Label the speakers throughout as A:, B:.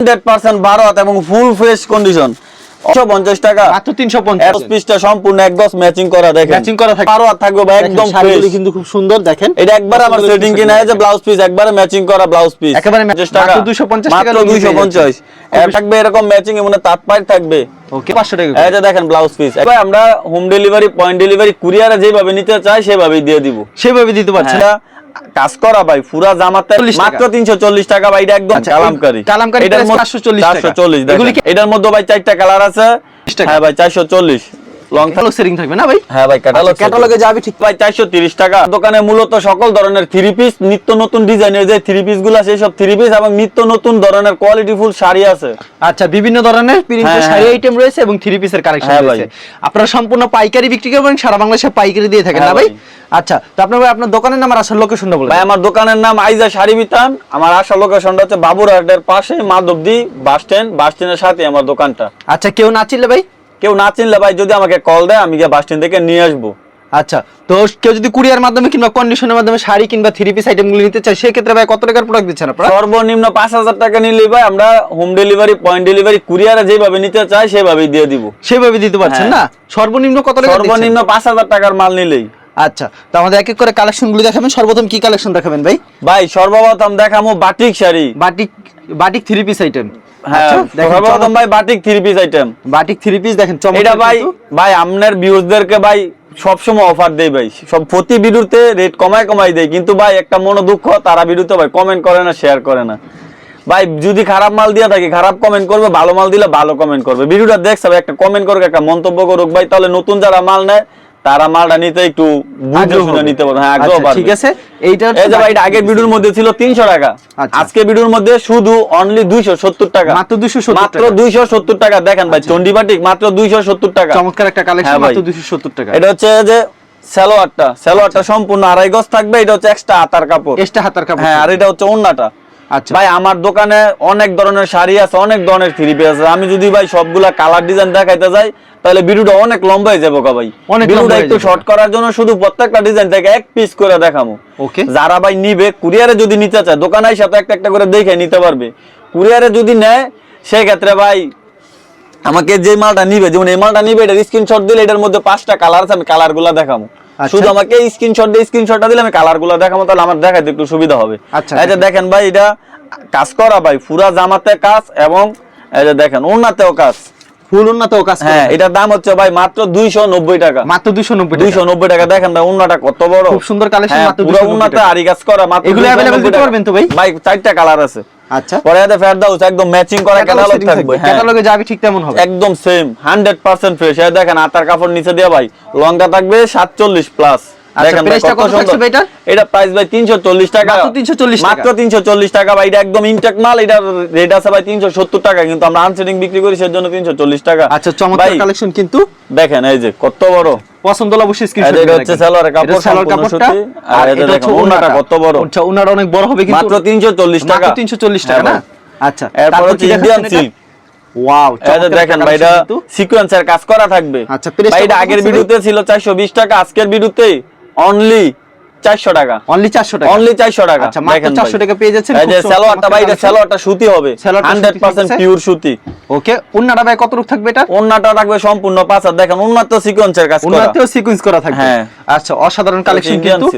A: Hundred percent বারো এবং full fresh condition একশো পঞ্চাশ টাকা।
B: মাত্র তিনশো পঞ্চাশ।
A: এর পিসটা সম্পূর্ণ একদম ম্যাচিং করা দেখেন।
B: Matching করা থাকবে।
A: বারো থাকবে ভাই একদম
B: শাড়িগুলি কিন্তু খুব সুন্দর দেখেন।
A: এটা একবার আমার
B: পছন্দের
A: সেটিং
B: পিস
A: কিনা
B: আছে।
A: ব্লাউজ পিস একবারে ম্যাচিং করা ব্লাউজ পিস
B: একেবারে ma-
A: 50 টাকা।
B: মাত্র 250 টাকা
A: মাত্র 250 এর থাকবে এরকম ম্যাচিং এমন তাৎপাই থাকবে।
B: ওকে পাঁচশো টাকা
A: এই যে দেখেন ব্লাউজ পিস ভাই আমরা হোম ডেলিভারি পয়েন্ট ডেলিভারি কুরিয়ারে যেভাবে নিতে চাই সেভাবেই দিয়ে দিব।
B: সেভাবে দিতে পারছেন
A: না। কাজ করা ভাই পুরা জামাতে
B: 40 টাকা।
A: মাত্র 340 টাকা ভাই এটা একদম
B: কালামকারি।
A: কালামকারি
B: এই
A: এটার মধ্যে
B: 440 টাকা।
A: 440 দেখেন।
B: এগুলি
A: এটার মধ্যে ভাই চারটা কালার আছে। হ্যাঁ ভাই 440 লং
B: সেটিং থাকবে না ভাই?
A: হ্যাঁ ভাই ক্যাটালগ
B: ক্যাটালগে যাবে ঠিক।
A: ভাই চারশো তিরিশ টাকা। দোকানে মূলত সকল ধরনের থ্রি পিস নিত্য নতুন ডিজাইনের যে থ্রি পিসগুলা সেই সব থ্রি পিস এবং নিত্য নতুন ধরনের কোয়ালিটি ফুল শাড়ি আছে।
B: আচ্ছা বিভিন্ন ধরনের প্রিন্টের
A: হ্যাঁ,
B: শাড়ি
A: হ্যাঁ।
B: আইটেম রয়েছে এবং থ্রি পিসের কালেকশন রয়েছে। আপনারা সম্পূর্ণ পাইকারি বিক্রি করবেন সারা বাংলাদেশে পাইকারি দিয়ে থাকেন না ভাই। আচ্ছা তো আপনার ভাই আপনার দোকানের নাম আর আসল লোকেশনটা বলেন
A: ভাই আমার দোকানের নাম আইজা শাড়ি বিতান। আমার আসল লোকেশনটা হচ্ছে বাবুরহাটের পাশে মাধবদী বাস স্ট্যান্ড বাস স্ট্যান্ডের সাথে আমার দোকানটা।
B: আচ্ছা কেউ না চিনলে ভাই?
A: কেউ না চিনলে ভাই যদি আমাকে কল দেয় আমি গিয়ে বাস স্ট্যান্ড থেকে নিয়ে আসব।
B: আচ্ছা তো কেউ যদি কুরিয়ার মাধ্যমে কিংবা কন্ডিশনের মাধ্যমে শাড়ি কিংবা থ্রি পিস আইটেমগুলো নিতে চায় সেক্ষেত্রে ভাই কত টাকার প্রোডাক্ট দিচ্ছেন আপনারা?
A: সর্বনিম্ন পাঁচ হাজার টাকা নিলে ভাই আমরা হোম ডেলিভারি পয়েন্ট ডেলিভারি কুরিয়ারে যেভাবে নিতে চাই সেভাবেই দিয়ে দিব।
B: সেভাবে দিতে পারছেন
A: হ্যাঁ।
B: না? সর্বনিম্ন কত টাকা
A: সর্বনিম্ন পাঁচ হাজার টাকার মাল নিলেই।
B: আচ্ছা তো আমাদের এক এক করে কালেকশনগুলো দেখাবেন। সর্বপ্রথম কি কালেকশন দেখাবেন ভাই?
A: ভাই সর্বপ্রথম দেখামো batik sari.
B: Batik batik three piece item
A: হ্যাঁ সর্বপ্রথম ভাই বাটিক থ্রি পিস আইটেম
B: বাটিক থ্রি পিস দেখেন
A: এটা ভাই ভাই আপনার ভিউজদেরকে ভাই সবসময় অফার দেই ভাই। সব প্রতি ভিডিওতে রেট কমায় কমায় দেয় কিন্তু ভাই একটা মনো দুঃখ তারা ভিডিওতে ভাই কমেন্ট করে না শেয়ার করে না। ভাই যদি খারাপ মাল দিয়ে থাকি খারাপ কমেন্ট করবে ভালো মাল দিলে ভালো কমেন্ট করবে। ভিডিওটা দেখছে একটা কমেন্ট করুক একটা মন্তব্য করুক ভাই তাহলে নতুন যারা মাল নেয় তারা মালটা নিতে একটু বুঝে শুনে নিতে পারবে হ্যাঁ আগ্রহ
B: আচ্ছা, ঠিক আছে। এইটা
A: এই যে ভাই আগের ভিডিওর মধ্যে ছিল তিনশো টাকা।
B: আচ্ছা।
A: আজকে ভিডিওর মধ্যে শুধু অনলি দুইশো সত্তর টাকা।
B: মাত্র 270
A: মাত্র
B: টাকা।
A: দুইশো সত্তর টাকা। দেখেন ভাই
B: আচ্ছা।
A: চন্ডিবাটিক মাত্র দুইশো সত্তর টাকা।
B: চমৎকার একটা কালেকশন
A: হ্যাঁ।
B: মাত্র 270 টাকা।
A: এটা হচ্ছে যে সালোয়ারটা। সালোয়ারটা সম্পূর্ণ আড়াই গজ থাকবে। এটা হচ্ছে এক্সট্রা আতার কাপড়।
B: এক্সট্রা হাতার কাপড়
A: হ্যাঁ আর এটা হচ্ছে ওন্নাটা।
B: আচ্ছা।
A: ভাই আমার দোকানে অনেক ধরনের শাড়ি আছে অনেক ধরনের থ্রি পিস আছে। আমি যদি ভাই সবগুলা কালার ডিজাইন দেখাইতে যাই তাহলে ভিডিওটা অনেক লম্বা হয়ে যাবে কা ভাই।
B: অনেক
A: ভিডিওটা একটু শর্ট করার জন্য শুধু প্রত্যেকটা ডিজাইন থেকে এক পিস করে দেখামু
B: ওকে
A: যারা ভাই নিবে কুরিয়ারে যদি নিতে চায় দোকানে সাথে একটা একটা করে দেখে নিতে পারবে। কুরিয়ারে যদি নেয় সেই ক্ষেত্রে ভাই আমাকে যে মালটা নিবে যেমন এই মালটা নিবে এটা স্ক্রিনশট দিলে এটার মধ্যে পাঁচটা কালার আছে আমি কালারগুলা দেখাবো। শুধু আমাকে স্ক্রিনশট দিয়ে স্ক্রিনশটটা দিলে আমি কালারগুলা দেখাবো তাহলে আমার দেখাইতে একটু সুবিধা হবে।
B: আচ্ছা,
A: এই যে দেখেন ভাই এটা কাজ করা ভাই পুরা জামাতে কাজ এবং এই যে দেখেন ওনাতেও কাজ।
B: ফুল উন্নত কাজ
A: হ্যাঁ এটার দাম হচ্ছে ভাই মাত্র দুইশো নব্বই টাকা।
B: মাত্র 290 টাকা।
A: দুইশো নব্বই টাকা দেখেন ভাই উন্নাটা কত বড়।
B: খুব সুন্দর কালেকশন
A: হ্যাঁ,
B: মাত্র
A: পুরো
B: 290
A: উন্নাতে
B: টাকা।
A: আরি কাজ করা মাত্র
B: এগুলো
A: 290
B: available দিতে। পারবেন তো ভাই?
A: ভাই চারটা কালার আছে।
B: আচ্ছা।
A: পরে এটা ফেরদাউস একদম ম্যাচিং করা ক্যাটালগ থাকবে
B: ক্যাটালগে যাবে ঠিক তেমন হবে।
A: একদম সেম 100% ফ্রেশ এই দেখেন আতার কাপড় নিচে দেয়া ভাই লঙ্কা থাকবে 47 প্লাস দেখেন ভাই
B: price টা
A: কত
B: কত থাকছে
A: সুন্দর।
B: ভাই এটার?
A: এটা প্রাইস ভাই 340 টাকা।
B: মাত্র 340 টাকা।
A: মাত্র 340 টাকা ভাই এটা একদম ইনটেক মাল এটা রেট আছে ভাই 370 টাকা কিন্তু আমরা আনসেটিং বিক্রি করি সেজন্য 340 টাকা।
B: আচ্ছা চমৎকার কালেকশন কিন্তু।
A: দেখেন এই যে কত বড়।
B: পছন্দ হলে অবশ্যই স্ক্রিনশট
A: এটা হচ্ছে সালোয়ারের কাপড়,
B: সালোয়ার কাপড়টা।
A: আর
B: আর
A: এটা
B: এটা হচ্ছে
A: দেখুন, ওড়নাটা
B: ওড়নাটা।
A: কত বড়।
B: আচ্ছা অনেক বড় হবে কিন্তু।
A: মাত্র 340 টাকা।
B: মাত্র 340 টাকা
A: হ্যাঁ।
B: না আচ্ছা
A: এরপর হচ্ছে ইন্ডিয়ান সিল্ক
B: ওয়াও
A: এই যে দেখেন ভাই এটা সিকোয়েন্সের কাজ করা থাকবে।
B: আচ্ছা,
A: এটা আগের? ভিডিওতে ছিল 420 টাকা আজকের ভিডিওতে অনলি 400 টাকা।
B: অনলি 400 টাকা?
A: অনলি 400 টাকা।
B: আচ্ছা, মাত্র
A: দেখেন
B: 400
A: ভাই।
B: টাকা পেয়ে যাচ্ছেন,
A: এই যে সালোয়ারটা ভাই এটা সালোয়ারটা সুতি হবে। 100%
B: থাকছে।
A: পিওর সুতি।
B: ওকে ওড়নাটা ভাই কত রূপ থাকবে এটা?
A: ওন্নাটা থাকবে সম্পূর্ণ পাঁচ হাত। দেখেন উন্নত সিকোয়েন্সের কাজ করা।
B: সিকোয়েন্স করা থাকবে।
A: হ্যাঁ।
B: আচ্ছা অসাধারণ কালেকশন কিন্তু।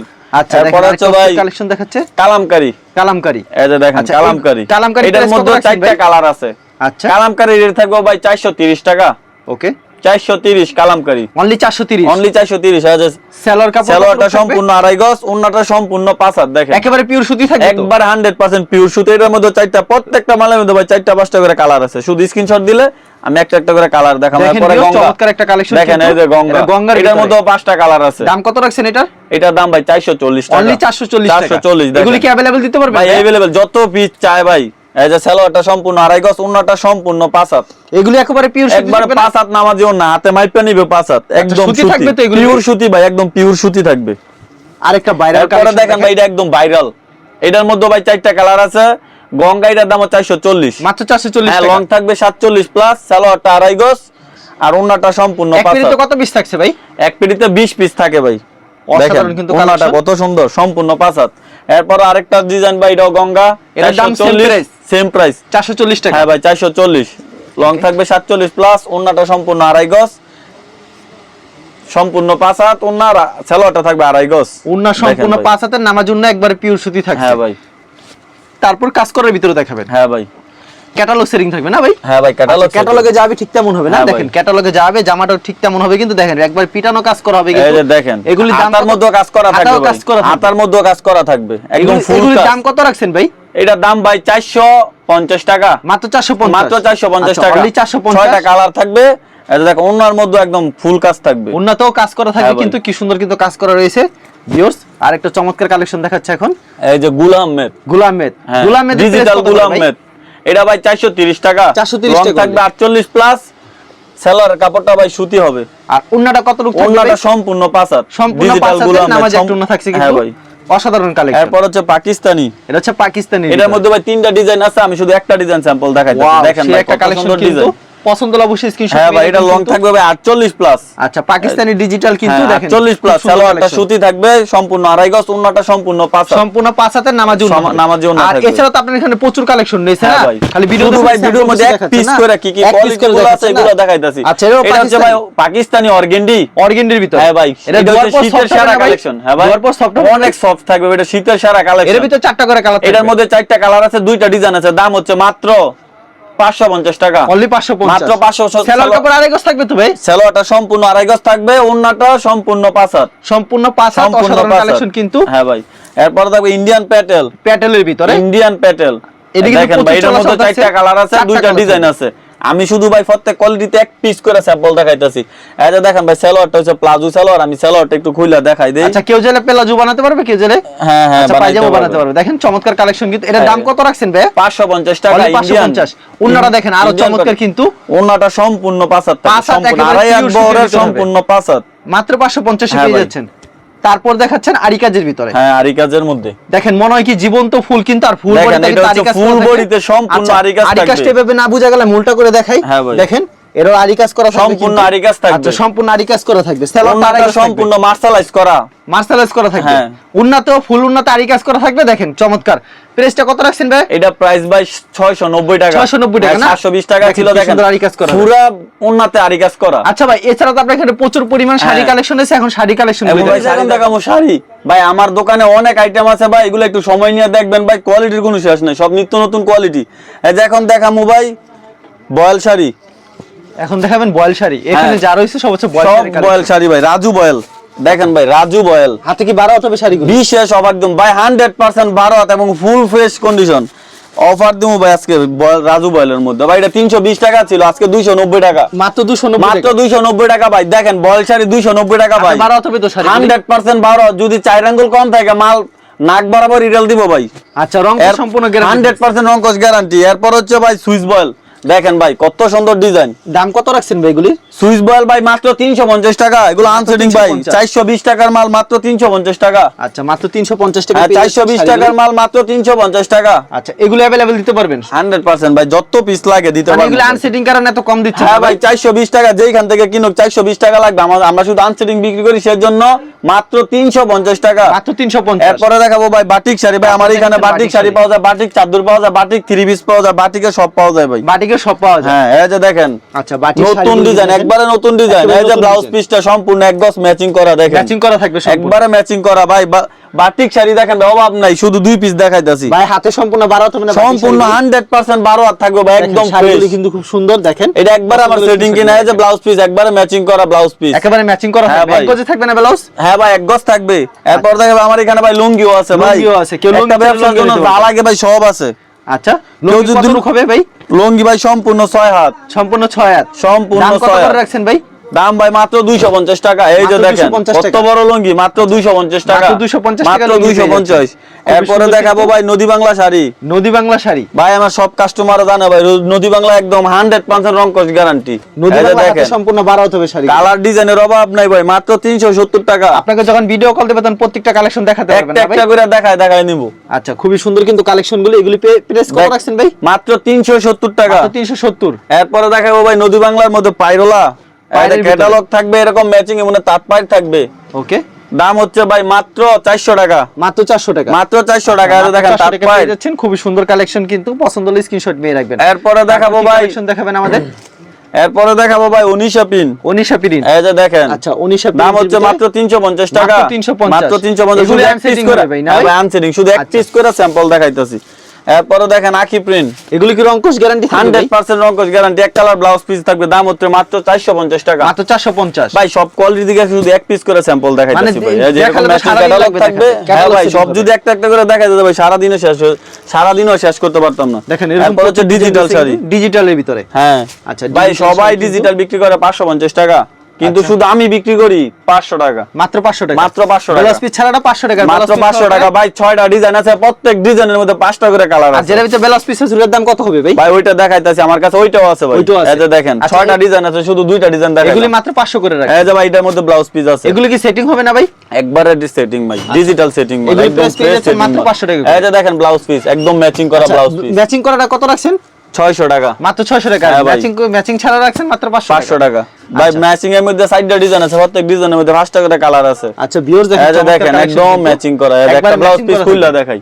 B: আচ্ছা
A: এরপর হচ্ছে ভাই
B: কালেকশন দেখাচ্ছে?
A: কালামকারি।
B: কালামকারি।
A: এই যে দেখেন
B: আচ্ছা,
A: কালামকারি।
B: কালামকারি
A: এটার মধ্যে চারটা কালার আছে।
B: আচ্ছা।
A: কালামকারি রেট থাকবে ভাই 430 টাকা।
B: ওকে।
A: 430 কালামকারি
B: অনলি 430
A: অনলি 430 হাজার
B: সেলর কাপড়
A: সালোয়ারটা
B: কত থাকবে?
A: সম্পূর্ণ আড়াই গজ ওন্নাটা সম্পূর্ণ পাঁচ হাত দেখেন
B: একেবারে পিওর সুতি থাকবে তো?
A: একবার হান্ড্রেড পার্সেন্ট পিওর সুতো এটার মধ্যে চারটা প্রত্যেকটা মালের মধ্যে ভাই চারটা পাঁচটা করে কালার আছে শুধু স্ক্রিনশট দিলে আমি একটা একটা করে কালার দেখাবো
B: দেখেন
A: এরপরে
B: বিয়স,
A: গঙ্গা
B: চমৎকার একটা কালেকশন
A: দেখেন এই যে গঙ্গা
B: গঙ্গার
A: এটার
B: ভিতরে।
A: মধ্যে পাঁচটা কালার আছে
B: দাম কত রাখছেন এটার
A: এটার দাম ভাই চারশো চল্লিশ টাকা
B: অনলি 440 টাকা
A: 440 দেখেন।
B: এগুলি কি अवेलेबल দিতে পারবেন
A: ভাই অ্যাভেলেবেল যত পিস চায় ভাই এই যে সালোয়ারটা সম্পূর্ণ আড়াই গজ ওন্নাটা সম্পূর্ণ পাঁচ হাত
B: এগুলি একেবারে পিওর সুতি
A: একবার
B: না?
A: পাঁচ হাত নামা না হাতে মাইপা নিবে পাঁচ হাত একদম
B: সুতি থাকবে তো এগুলি?
A: পিওর সুতি ভাই একদম পিওর সুতি থাকবে।
B: আরেকটা ভাইরাল কালেকশন
A: দেখেন ভাই এটা একদম ভাইরাল এটার মধ্যে ভাই চারটা কালার আছে। গঙ্গা এটার দাম চারশো চল্লিশ।
B: মাত্র 440
A: হ্যাঁ লং থাকবে সাতচল্লিশ প্লাস সালোয়ারটা আড়াই গজ। আর ওন্নাটা সম্পূর্ণ
B: এক
A: পাঁচ হাত।
B: কত পিস থাকছে ভাই?
A: এক পেটিতে বিশ পিস থাকে ভাই। দেখেন,
B: কিন্তু
A: কত সুন্দর সম্পূর্ণ পাঁচ হাত এরপর আরেকটা ডিজাইন ভাই এটাও গঙ্গা
B: এটার দাম price?
A: সেম প্রাইস
B: চারশো চল্লিশ টাকা।
A: হ্যাঁ ভাই চারশো চল্লিশ। লং থাকবে সাতচল্লিশ প্লাস ওন্নাটা সম্পূর্ণ আড়াই গজ। সম্পূর্ণ পাঁচ হাত ওন্নার সেলোয়ারটা থাকবে আড়াই গজ।
B: উন্না সম্পূর্ণ পাঁচ হাতের নামার জন্য একবার পিওর সুতি থাকছে।
A: হ্যাঁ ভাই।
B: তারপর কাজ করার ভিতরে দেখাবেন।
A: হ্যাঁ ভাই।
B: ক্যাটালগ সেটিং থাকবে না ভাই?
A: হ্যাঁ ভাই ক্যাটালগ
B: ক্যাটালগে যাবে ঠিক তেমন হবে না?
A: হ্যাঁ।
B: দেখেন ক্যাটালগে যাবে জামাটাও ঠিক তেমন হবে কিন্তু দেখেন একবার পিটানো কাজ করা হবে কিন্তু এই
A: যে দেখেন
B: এগুলি দাম
A: হাতার
B: কত?
A: মধ্যেও কাজ করা থাকবে।
B: কাজ করা থাকবে।
A: হাতার মধ্যেও কাজ করা থাকবে একদম ফুল কাজ।
B: দাম কত রাখছেন ভাই?
A: এটার দাম ভাই চারশো পঞ্চাশ টাকা।
B: মাত্র চারশো পঞ্চাশ।
A: মাত্র চারশো পঞ্চাশ টাকা।
B: চারশো
A: ছয়টা কালার থাকবে। এটা দেখো অন্যার মধ্যে একদম ফুল কাজ থাকবে।
B: উন্নতও কাজ করা থাকবে
A: হ্যাঁ
B: কিন্তু কি সুন্দর কিন্তু কাজ করা রয়েছে। ভিউয়ার্স আর একটা চমৎকার কালেকশন দেখাচ্ছে এখন।
A: এই যে গুলাম মেদ
B: গুলাম মেদ
A: হ্যাঁ
B: গুলাম মেদ
A: ডিজিটাল গুলাম এটা ভাই চারশো তিরিশ টাকা।
B: 430 টাকা
A: থাকবে
B: করে।
A: আটচল্লিশ প্লাস সেলার কাপড়টা ভাই সুতি হবে।
B: আর কত রূপ
A: সম্পূর্ণ পাঁচ হাত।
B: সম্পূর্ণ নামাজ একটা থাকছে
A: হ্যাঁ ভাই।
B: অসাধারণ কালেকশন
A: এরপর হচ্ছে পাকিস্তানি।
B: এটা হচ্ছে পাকিস্তানি
A: এটার মধ্যে ভাই তিনটা ডিজাইন আছে আমি শুধু একটা ডিজাইন স্যাম্পল দেখাই দেখেন
B: একটা কালেকশন
A: ডিজাইন
B: পছন্দ হলে অবশ্যই স্ক্রিনশট
A: হ্যাঁ ভাই এটা লং থাকবে ভাই আটচল্লিশ প্লাস
B: আচ্ছা পাকিস্তানি ডিজিটাল কিন্তু দেখেন
A: আটচল্লিশ
B: খুব
A: প্লাস
B: সুন্দর
A: সালোয়ারটা সুতি থাকবে সম্পূর্ণ আড়াই গজ অন্যটা সম্পূর্ণ পাঁচ
B: সম্পূর্ণ পাঁচ হাতের নামাজ হবে।
A: নামাজি উন্না
B: আর। এছাড়াও তো আপনার এখানে প্রচুর কালেকশন রয়েছে
A: হ্যাঁ
B: না? খালি ভিডিও
A: ভাই ভিডিওর মধ্যে এক পিস করে কি কি কোয়ালিটি গুলো আছে এগুলো দেখাইতাছি।
B: আচ্ছা
A: এটা হচ্ছে ভাই পাকিস্তানি অর্গেন্ডি
B: অর্গেন্ডির ভিতর।
A: হ্যাঁ ভাই
B: এটা
A: হচ্ছে
B: পর
A: শীতের সেরা? কালেকশন হ্যাঁ ভাই
B: দুয়ার না?
A: অনেক সফট থাকবে এটা শীতের সেরা
B: এর ভিতর চারটা করে কালার
A: এটার মধ্যে চারটা কালার আছে দুইটা ডিজাইন আছে দাম হচ্ছে মাত্র পাঁচশো পঞ্চাশ টাকা।
B: অনলি 550
A: মাত্র 550
B: সেলার কাপড় আড়াই গজ থাকবে তো ভাই?
A: সেলোয়ারটা সম্পূর্ণ আড়াই গজ থাকবে অন্যটা সম্পূর্ণ পাঁচ হাত
B: সম্পূর্ণ অসাধারণ কালেকশন কিন্তু।
A: হ্যাঁ ভাই। এরপর দেখো ইন্ডিয়ান প্যাটেল
B: প্যাটেলের ভিতরে?
A: ইন্ডিয়ান প্যাটেল
B: এদিকে
A: দেখেন ভাই
B: এর
A: এটার মধ্যে চারটা কালার আছে দুইটা ডিজাইন আছে। আমি শুধু ভাই প্রত্যেক কোয়ালিটিতে এক পিস করে স্যাম্পল দেখাইতাছি। এই যে দেখেন ভাই সালোয়ারটা হচ্ছে প্লাজো সালোয়ার আমি সালোয়ারটা একটু খুলে দেখাই দেই।
B: আচ্ছা কেউ জেলে পেলাজু বানাতে পারবে কেউ জেলে
A: হ্যাঁ হ্যাঁ
B: আচ্ছা পায়জামা বানাতে পারবে। দেখেন চমৎকার কালেকশন কিন্তু। এটার দাম
A: হ্যাঁ।
B: কত রাখছেন ভাই?
A: 550 টাকা ইন্ডিয়ান
B: 550 উন্নাটা দেখেন
A: আরও
B: চমৎকার কিন্তু।
A: ওন্নাটা সম্পূর্ণ পাঁচ হাত সম্পূর্ণ আড়াই হাত
B: সুতির ভিতরে।
A: সম্পূর্ণ পাঁচ হাত।
B: মাত্র পাঁচশো পঞ্চাশে
A: হ্যাঁ
B: পেয়ে যাচ্ছেন। তারপর দেখাচ্ছেন আরিকাজের ভিতরে
A: হ্যাঁ আরি কাজের মধ্যে
B: দেখেন মনে হয় কি জীবন্ত ফুল কিন্তু আর ফুল বডিতে
A: এটা
B: কিন্তু
A: হচ্ছে
B: আরিকাজ
A: full
B: করা থাকে।
A: body তে সম্পূর্ণ
B: আরিকাজটা
A: থাকবে।
B: এভাবে না বোঝা গেলে মূলটা করে দেখাই
A: হ্যাঁ
B: দেখেন এরও আরিকাজ করা
A: সম্পূর্ণ
B: কিন্তু।
A: আরিকাজ থাকবে।
B: আচ্ছা সম্পূর্ণ আরিকাজ করা থাকবে সম্পূর্ণ
A: মার্শালাইজ করা
B: মার্শালাইজ করা থাকবে
A: হ্যাঁ।
B: উন্নত ফুল উন্নত আরিকাজ করা থাকবে দেখেন চমৎকার প্রাইসটা কত রাখছেন ভাই
A: এটা প্রাইস ভাই 690 টাকা
B: 690 টাকা না?
A: 720 টাকা ছিল দেখেন
B: আরি কাজ করা।
A: পুরা ওন্নাতে আরি কাজ করা
B: আচ্ছা ভাই এছাড়া তো আপনার এখানে প্রচুর পরিমাণ শাড়ি
A: হ্যাঁ।
B: কালেকশন আছে এখন শাড়ি কালেকশন
A: ভাই শাড়ি দেখাবো শাড়ি ভাই আমার দোকানে অনেক আইটেম আছে ভাই এগুলো একটু সময় নিয়ে দেখবেন ভাই কোয়ালিটির কোনো শেষ নাই সব নিত্য নতুন কোয়ালিটি এই যে এখন দেখামু ভাই বয়াল শাড়ি
B: এখন দেখাবেন বয়েল শাড়ি। এখানে
A: হ্যাঁ।
B: যা রয়েছে সব হচ্ছে বয়েল শাড়ি।
A: বয়েল শাড়ি ভাই রাজু বয়েল। দেখেন ভাই রাজু বয়েল।
B: হাতে কি বারো হবে শাড়িগুলো?
A: বিশেষ সব একদম ভাই হান্ড্রেড পার্সেন্ট বারো হাত এবং ফুল ফ্রেশ কন্ডিশন অফার দিব ভাই আজকে রাজু বয়েলের মধ্যে। ভাই এটা তিনশো বিশ টাকা ছিল আজকে দুইশো নব্বই টাকা।
B: মাত্র দুশো
A: মাত্র দুইশো নব্বই টাকা ভাই। দেখেন বয়েল শাড়ি দুইশো নব্বই টাকা ভাই।
B: বারো হবে তো শাড়ি।
A: হান্ড্রেড পার্সেন্ট বারো যদি চার আঙ্গুল কম থাকে মাল নাক বরাবর ইরেল দিব ভাই।
B: আচ্ছা রং সম্পূর্ণ গ্যারান্টি
A: হান্ড্রেড পার্সেন্ট রঙ্কস গ্যারান্টি এরপর হচ্ছে ভাই সুইচ বয়েল। দেখেন ভাই কত সুন্দর ডিজাইন
B: দাম কত রাখছেন ভাই এগুলি?
A: সুইচ বয়েল ভাই মাত্র তিনশো পঞ্চাশ টাকা। এগুলো আনসেটিং ভাই
B: 350
A: চারশো বিশ টাকার মাল মাত্র তিনশো পঞ্চাশ টাকা।
B: আচ্ছা মাত্র তিনশো পঞ্চাশ টাকা
A: হ্যাঁ
B: পেয়ে
A: চারশো বিশ
B: যাচ্ছেন
A: টাকার মাল মাত্র তিনশো পঞ্চাশ টাকা।
B: আচ্ছা এগুলো অ্যাভেলেবেল দিতে পারবেন?
A: হান্ড্রেড পার্সেন্ট ভাই যত পিস লাগে দিতে
B: মানে
A: পারব
B: এগুলো আনসেটিং কারণে এত কম দিচ্ছে
A: হ্যাঁ ভাই চারশো বিশ টাকা যেইখান থেকে কিনুক চারশো বিশ টাকা লাগবে। আমার- আমরা শুধু আনসেটিং বিক্রি করি সেজন্য মাত্র তিনশো পঞ্চাশ টাকা।
B: মাত্র তিনশো পঞ্চাশ।
A: এরপরে দেখাবো ভাই বাটিক শাড়ি। ভাই আমার এখানে বাটিক
B: বাটিক
A: শাড়ি। পাওয়া যায় বাটিক চাদর পাওয়া যায় বাটিক থ্রি পিস পাওয়া যায় বাটিকের সব পাওয়া যায় ভাই।
B: বাটিকের সব পাওয়া যায়।
A: হ্যাঁ এই যে দেখেন
B: আচ্ছা বাটি
A: নতুন ডিজাইন একবারে নতুন ডিজাইন এই যে ব্লাউজ পিসটা সম্পূর্ণ এক গজ ম্যাচিং করা দেখেন।
B: ম্যাচিং করা থাকবে
A: একবারে ম্যাচিং করা ভাই বাটিক শাড়ি দেখেন অভাব নাই শুধু দুই পিস দেখাইতাছি।
B: ভাই হাতে সম্পূর্ণ বারো হবে না
A: সম্পূর্ণ
B: শাড়িগুলো?
A: হান্ড্রেড পার্সেন্ট বারো হাত থাকবে ভাই একদম
B: শাড়িগুলো কিন্তু খুব সুন্দর দেখেন।
A: এটা একবার আমার সেটিং কিনা যে ব্লাউজ পিস একবারে ম্যাচিং করা ব্লাউজ পিস
B: একেবারে ম্যাচিং করা
A: হ্যাঁ
B: থাকবে।
A: ভাই।
B: এক গজে থাকবে না ব্লাউজ
A: হ্যাঁ ভাই এক গজ থাকবে। এরপর দেখবে আমার এখানে ভাই লুঙ্গিও আছে ভাই।
B: লুঙ্গিও আছে, কেউ লুঙ্গি
A: একটা
B: চাইলে
A: ব্যবসার জন্য যা লাগে ভাই সব আছে।
B: আচ্ছা লঙ্গি কত হবে ভাই?
A: লুঙ্গি ভাই সম্পূর্ণ ছয় হাত।
B: সম্পূর্ণ ছয় হাত।
A: সম্পূর্ণ
B: দাম কত
A: ছয়
B: করে
A: হাত।
B: রাখছেন ভাই?
A: দাম ভাই মাত্র দুইশো পঞ্চাশ টাকা। এই যে দেখেন কত বড় লুঙ্গি মাত্র দুইশো পঞ্চাশ টাকা।
B: 250 টাকা
A: মাত্র দুইশো পঞ্চাশ। এরপরে দেখাবো ভাই নদী বাংলা শাড়ি।
B: নদী বাংলা শাড়ি।
A: ভাই আমার সব কাস্টমারও জানে ভাই নদী বাংলা একদম হান্ড্রেড পার্সেন্ট রং কস গ্যারান্টি
B: নদী
A: দেখেন
B: সম্পূর্ণ বারো হবে শাড়ি।
A: কালার ডিজাইনের অভাব নাই ভাই মাত্র তিনশো সত্তর টাকা।
B: আপনাকে যখন ভিডিও কল দেবে তখন প্রত্যেকটা কালেকশন দেখাতে পারবেন
A: একটা করে দেখায় দেখায় নিবো।
B: আচ্ছা খুবই সুন্দর কিন্তু কালেকশনগুলো এগুলি প্রেস
A: দেখ-
B: রাখছেন ভাই?
A: মাত্র তিনশো সত্তর টাকা।
B: তিনশো সত্তর।
A: এরপরে দেখাবো ভাই নদী বাংলার মধ্যে পাইরোলা। ক্যাটালগ থাকবে এরকম ম্যাচিং তাঁত থাকবে।
B: ওকে
A: দাম হচ্ছে ভাই মাত্র চারশো টাকা।
B: মাত্র চারশো টাকা।
A: মাত্র চারশো টাকা এই দেখেন
B: 400
A: তার
B: টাকা
A: পায়ে।
B: পেয়ে যাচ্ছেন খুবই সুন্দর কালেকশন কিন্তু পছন্দ হলে স্ক্রিনশট নিয়ে রাখবেন।
A: এরপরে দেখাবো ভাই।
B: কালেকশন দেখাবেন আমাদের?
A: এরপরে দেখাবো ভাই উনিশা পিন।
B: উনিশা পিরিন
A: এই যে দেখেন।
B: আচ্ছা উনিশা
A: দাম হচ্ছে মাত্র তিনশো পঞ্চাশ টাকা।
B: মাত্র 350
A: মাত্র তিনশো পঞ্চাশ শুধু এক পিস করে।
B: ভাই, না?
A: হ্যাঁ
B: ভাই?
A: ভাই, শুধু এক
B: আচ্ছা।
A: পিস করে স্যাম্পল দেখাইতেছি। এরপরে দেখেন আকি প্রিন্ট
B: এগুলো কি রংকশ গ্যারান্টি
A: হান্ড্রেড পার্সেন্ট রঙ্কশ গ্যারান্টি এক কালার ব্লাউজ পিস থাকবে দাম হচ্ছে মাত্র চারশো পঞ্চাশ টাকা।
B: মাত্র চারশো পঞ্চাশ।
A: ভাই সব কোয়ালিটি দিকে শুধু এক পিস করে স্যাম্পল দেখাইতেছি
B: মানে
A: ভাই। এই যে ক্যাটালগ থাকবে। হ্যাঁ ভাই সব যদি একটা একটা করে দেখাই দিতে ভাই সারাদিনও শেষ হয়ে- সারাদিনও শেষ করতে পারতাম না।
B: দেখেন
A: এরপর হচ্ছে ডিজিটাল শাড়ি।
B: ডিজিটালের ভিতরে।
A: হ্যাঁ।
B: আচ্ছা,
A: ভাই সবাই ডিজিটাল বিক্রি করে পাঁচশো পঞ্চাশ টাকা। কিন্তু
B: আচ্ছা।
A: শুধু আমি বিক্রি করি পাঁচশো টাকা।
B: মাত্র পাঁচশো টাকা?
A: মাত্র 500 টাকা।
B: ব্লাউজ পিস ছাড়াটা পাঁচশো টাকা
A: মাত্র পাঁচশো টাকা। ভাই ছয়টা ডিজাইন আছে প্রত্যেক ডিজাইনের মধ্যে পাঁচটা করে কালার
B: আর
A: আছে।
B: যেটা ভিতরে ব্লাউজ পিসের ঝুলের দাম কত হবে ভাই?
A: ভাই ওইটা দেখাইতেছি আমার কাছে ওইটাও আছে ভাই। এই যে দেখেন
B: আচ্ছা,
A: ছয়টা ডিজাইন আছে শুধু দুইটা ডিজাইন দেখেন
B: এগুলি মাত্র পাঁচশো করে রাখেন।
A: এই যে ভাই এটার মধ্যে ব্লাউজ পিস আছে।
B: এগুলি কি সেটিং হবে না ভাই?
A: একবারে সেটিং ভাই ডিজিটাল সেটিং
B: price পেয়ে মাত্র 500 টাকা।
A: এই যে দেখেন ব্লাউজ পিস একদম ম্যাচিং করা
B: আচ্ছা,
A: ব্লাউজ পিস
B: ম্যাচিং করাটা কত রাখছেন?
A: 600 টাকা।
B: মাত্র ছয়শো টাকা? ম্যাচিং ম্যাচিং ছাড়া রাখছেন মাত্র পাঁচশো
A: টাকা? ভাই
B: আচ্ছা।
A: ম্যাচিং এর মধ্যে সাইডটা ডিজাইন আছে প্রত্যেক ডিজাইনের মধ্যে পাঁচটা করে কালার আছে।
B: আচ্ছা ভিউয়ার্স দেখেন
A: একদম ম্যাচিং করা। একটা ব্লাউজ পিস খুললা দেখাই।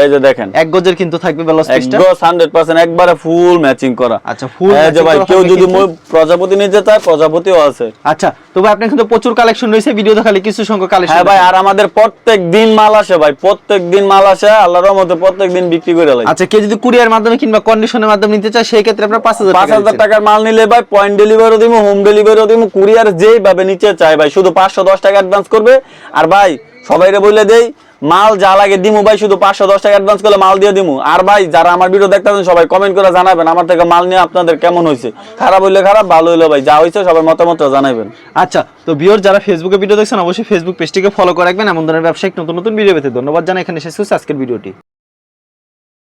A: এই যে দেখেন।
B: এক গজের কিন্তু থাকবে ব্লাউজ পিসটা
A: একদম 100% একবারে ফুল ম্যাচিং করা।
B: আচ্ছা, full
A: এই যে ভাই কেউ যদি প্রজাপতি নিতে চায় প্রজাপতিও আছে।
B: আচ্ছা তো ভাই আপনার কিন্তু প্রচুর কালেকশন রয়েছে ভিডিও দেখালে কিছু সংখ্যক কালেকশন
A: হ্যাঁ ভাই আর আমাদের প্রত্যেক দিন মাল আসে ভাই প্রত্যেক দিন মাল আসে আল্লাহর রহমতে প্রত্যেক দিন বিক্রি করে লাগে।
B: আচ্ছা কেউ যদি কুরিয়ার মাধ্যমে কিংবা কন্ডিশনের মাধ্যমে নিতে চায় সেই ক্ষেত্রে আপনার পাঁচ হাজার
A: পাঁচ হাজার টাকার মাল নিলে ভাই পয়েন্ট ডেলিভারিও হোম ডেলিভারিও কুরিয়ার যেইভাবে নিচে চাই ভাই শুধু পাঁচশো দশ টাকা অ্যাডভান্স করবে। আর ভাই সবাইরে বলে দেই মাল যা লাগে দিমু ভাই শুধু পাঁচশো দশ টাকা অ্যাডভান্স করলে মাল দিয়ে দিমু। আর ভাই যারা আমার ভিডিও দেখতেছেন সবাই কমেন্ট করে জানাবেন আমার থেকে মাল নিয়ে আপনাদের কেমন হয়েছে খারাপ হইলে খারাপ ভালো হইলে ভাই যা হয়েছে সবাই মতামত জানাবেন
B: আচ্ছা তো বিওর যারা ফেসবুকে ভিডিও দেখছেন, অবশ্যই ফেসবুক পেজটিকে ফলো করে রাখবেন। এমন ধরনের ব্যবসায়িক নতুন নতুন ভিডিও পেতে ধন্যবাদ জানাই। এখানে শেষ হচ্ছে আজকের ভিডিওটি